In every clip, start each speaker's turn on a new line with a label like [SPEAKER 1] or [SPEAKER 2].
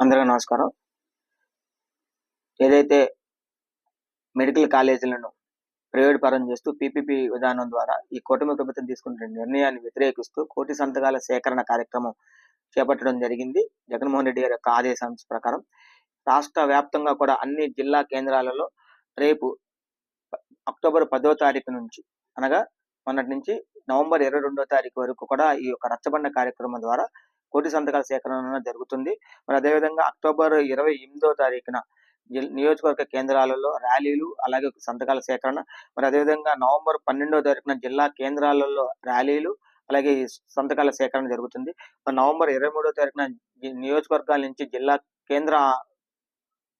[SPEAKER 1] అందరికీ నమస్కారం. ఏదైతే మెడికల్ కాలేజీలను ప్రైవేట్ పరం చేస్తూ పీపీపీ విధానం ద్వారా ఈ కూటమి ప్రభుత్వం తీసుకున్న నిర్ణయాన్ని వ్యతిరేకిస్తూ కోటి సంతకాల సేకరణ కార్యక్రమం చేపట్టడం జరిగింది. జగన్మోహన్ రెడ్డి గారి యొక్క ఆదేశాంశ ప్రకారం రాష్ట్ర వ్యాప్తంగా కూడా అన్ని జిల్లా కేంద్రాలలో రేపు అక్టోబర్ పదో తారీఖు నుంచి అనగా మొన్నటి నుంచి నవంబర్ ఇరవై రెండో తారీఖు వరకు కూడా ఈ యొక్క రచ్చబండ కార్యక్రమం ద్వారా కోటి సంతకాల సేకరణ జరుగుతుంది. మరి అదేవిధంగా అక్టోబర్ ఇరవై ఎనిమిదో తారీఖున జిల్- నియోజకవర్గ కేంద్రాలలో ర్యాలీలు అలాగే సంతకాల సేకరణ. మరి అదేవిధంగా నవంబర్ పన్నెండో తారీఖున జిల్లా కేంద్రాలలో ర్యాలీలు అలాగే సంతకాల సేకరణ జరుగుతుంది. మరి నవంబర్ ఇరవై మూడో తారీఖున నియోజకవర్గాల నుంచి జిల్లా కేంద్ర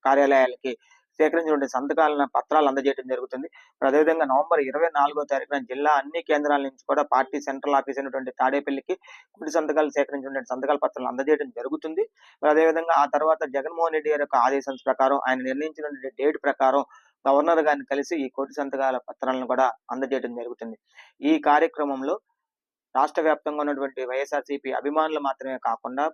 [SPEAKER 1] కార్యాలయాలకి సేకరించినటువంటి సంతకాలను పత్రాలు అందజేయడం జరుగుతుంది. అదేవిధంగా నవంబర్ ఇరవై నాలుగో తారీఖున జిల్లా అన్ని కేంద్రాల నుంచి కూడా పార్టీ సెంట్రల్ ఆఫీస్ అయినటువంటి తాడేపల్లికి కుడి సంతకాలు సేకరించినటువంటి సంతకాల పత్రాలు అందజేయడం జరుగుతుంది. అదేవిధంగా ఆ తర్వాత జగన్మోహన్ రెడ్డి గారి యొక్క ఆదేశం ప్రకారం ఆయన నిర్ణయించిన డేట్ ప్రకారం గవర్నర్ గారిని కలిసి ఈ కోటి సంతకాల పత్రాలను కూడా అందజేయడం జరుగుతుంది. ఈ కార్యక్రమంలో రాష్ట్ర వ్యాప్తంగా ఉన్నటువంటి వైఎస్ఆర్సీపీ అభిమానులు మాత్రమే కాకుండా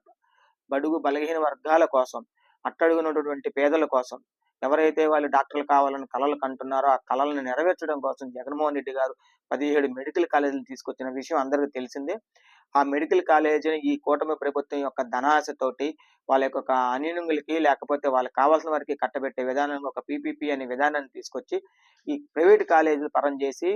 [SPEAKER 1] బడుగు బలహీన వర్గాల కోసం అట్టడుగున్నటువంటి పేదల కోసం ఎవరైతే వాళ్ళు డాక్టర్లు కావాలని కలలు కంటున్నారో ఆ కళలను నెరవేర్చడం కోసం జగన్మోహన్ రెడ్డి గారు పదిహేడు మెడికల్ కాలేజీలు తీసుకొచ్చిన విషయం అందరికీ తెలిసిందే. ఆ మెడికల్ కాలేజీని ఈ కూటమి ప్రభుత్వం యొక్క ధనాశతోటి వాళ్ళ యొక్క అనినుగులకి లేకపోతే వాళ్ళకి కావాల్సిన వారికి కట్టబెట్టే విధానం ఒక పీపీపీ అనే విధానాన్ని తీసుకొచ్చి ఈ ప్రైవేట్ కాలేజీలు పరం చేసి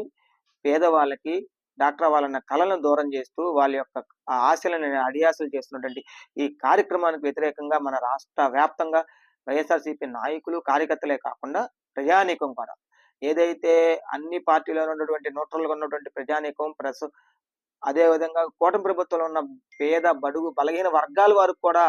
[SPEAKER 1] పేదవాళ్ళకి డాక్టర్ వాళ్ళన్న కళలను దూరం చేస్తూ వాళ్ళ యొక్క ఆశలను అడియాసలు చేస్తున్నటువంటి ఈ కార్యక్రమానికి వ్యతిరేకంగా మన రాష్ట్ర వ్యాప్తంగా వైఎస్ఆర్సీపీ నాయకులు కార్యకర్తలే కాకుండా ప్రజానీకం కూడా. ఏదైతే అన్ని పార్టీలో ఉన్నటువంటి న్యూట్రల్గా ఉన్నటువంటి ప్రజానీకం ప్రెస్ అదే విధంగా కూటమి ప్రభుత్వంలో ఉన్న పేద బడుగు బలహీన వర్గాల వారికి కూడా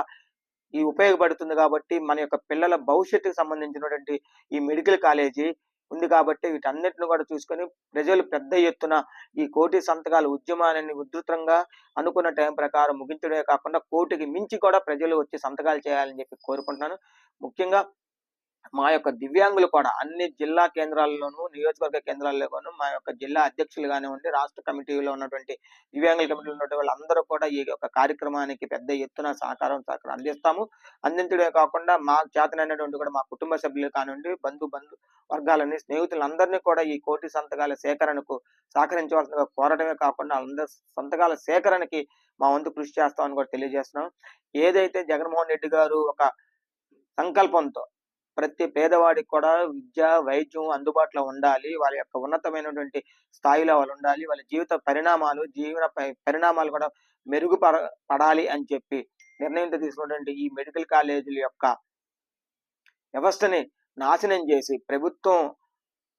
[SPEAKER 1] ఈ ఉపయోగపడుతుంది కాబట్టి మన యొక్క పిల్లల భవిష్యత్తుకు సంబంధించినటువంటి ఈ మెడికల్ కాలేజీ ఉంది కాబట్టి వీటన్నిటిని కూడా చూసుకొని ప్రజలు పెద్ద ఎత్తున ఈ కోటి సంతకాల ఉద్యమాన్ని ఉధృతంగా అనుకున్న టైం ప్రకారం ముగించడమే కాకుండా కోటికి మించి కూడా ప్రజలు వచ్చి సంతకాలు చేయాలని చెప్పి కోరుకుంటున్నాను. ముఖ్యంగా మా యొక్క దివ్యాంగులు కూడా అన్ని జిల్లా కేంద్రాల్లోనూ నియోజకవర్గ కేంద్రాల్లోనూ మా యొక్క జిల్లా అధ్యక్షులు కానివ్వండి రాష్ట్ర కమిటీలో ఉన్నటువంటి దివ్యాంగుల కమిటీలో ఉన్నటువంటి వాళ్ళందరూ కూడా ఈ యొక్క కార్యక్రమానికి పెద్ద ఎత్తున సహకారం సహకారం అందిస్తాము. అందించడమే కాకుండా మా చేతనైనటువంటి కూడా మా కుటుంబ సభ్యులు కానివ్వండి బంధు బంధు వర్గాలని స్నేహితులందరినీ కూడా ఈ కోటి సంతకాల సేకరణకు సహకరించవలసిందిగా కోరడమే కాకుండా అందరి సంతకాల సేకరణకి మా వంతు కృషి చేస్తామని కూడా తెలియజేస్తున్నాం. ఏదైతే జగన్మోహన్ రెడ్డి గారు ఒక సంకల్పంతో ప్రతి పేదవాడికి కూడా విద్య వైద్యం అందుబాటులో ఉండాలి. వాళ్ళ యొక్క ఉన్నతమైనటువంటి స్థాయిలో వాళ్ళు ఉండాలి. వాళ్ళ జీవిత పరిణామాలు జీవన పరిణామాలు కూడా మెరుగుపడ పడాలి అని చెప్పి నిర్ణయంతో తీసుకున్నటువంటి ఈ మెడికల్ కాలేజీల యొక్క వ్యవస్థని నాశనం చేసి ప్రభుత్వం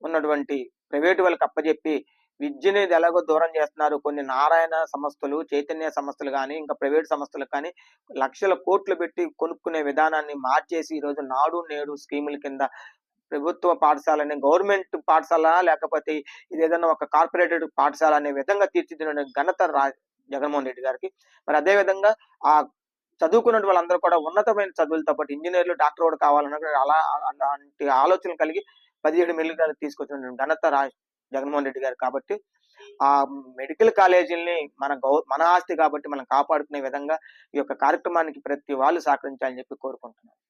[SPEAKER 1] ఉన్నటువంటి ప్రైవేటు వాళ్ళకి అప్పచెప్పి విద్యని ఎలాగో దూరం చేస్తున్నారు కొన్ని నారాయణ సంస్థలు చైతన్య సంస్థలు కానీ ఇంకా ప్రైవేట్ సంస్థలు కానీ లక్షల కోట్లు పెట్టి కొనుక్కునే విధానాన్ని మార్చేసి ఈ రోజు నాడు నేడు స్కీముల కింద ప్రభుత్వ పాఠశాలని గవర్నమెంట్ పాఠశాల లేకపోతే ఇది ఏదైనా ఒక కార్పొరేటెడ్ పాఠశాల అనే విధంగా తీర్చిదిద్దిన ఘనత రా జగన్మోహన్ రెడ్డి గారికి మరి అదే విధంగా ఆ చదువుకున్న వాళ్ళందరూ కూడా ఉన్నతమైన చదువులతో పాటు ఇంజనీర్లు డాక్టర్ కూడా కావాలన్న అలా అలాంటి ఆలోచనలు కలిగి పదిహేడు మిల్లు తీసుకొచ్చిన ఘనత రా జగన్మోహన్ రెడ్డి గారు కాబట్టి ఆ మెడికల్ కాలేజీల్ని మన గౌ మన ఆస్తి కాబట్టి మనం కాపాడుకునే విధంగా ఈ యొక్క కార్యక్రమానికి ప్రతి వాళ్ళు సహకరించాలని చెప్పి కోరుకుంటున్నాను.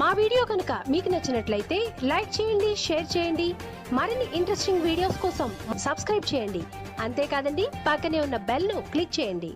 [SPEAKER 2] మా వీడియో కనుక మీకు నచ్చినట్లయితే లైక్ చేయండి షేర్ చేయండి మరిన్ని ఇంట్రెస్టింగ్ వీడియోస్ కోసం సబ్స్క్రైబ్ చేయండి. అంతేకాదండి పక్కనే ఉన్న బెల్ను క్లిక్ చేయండి.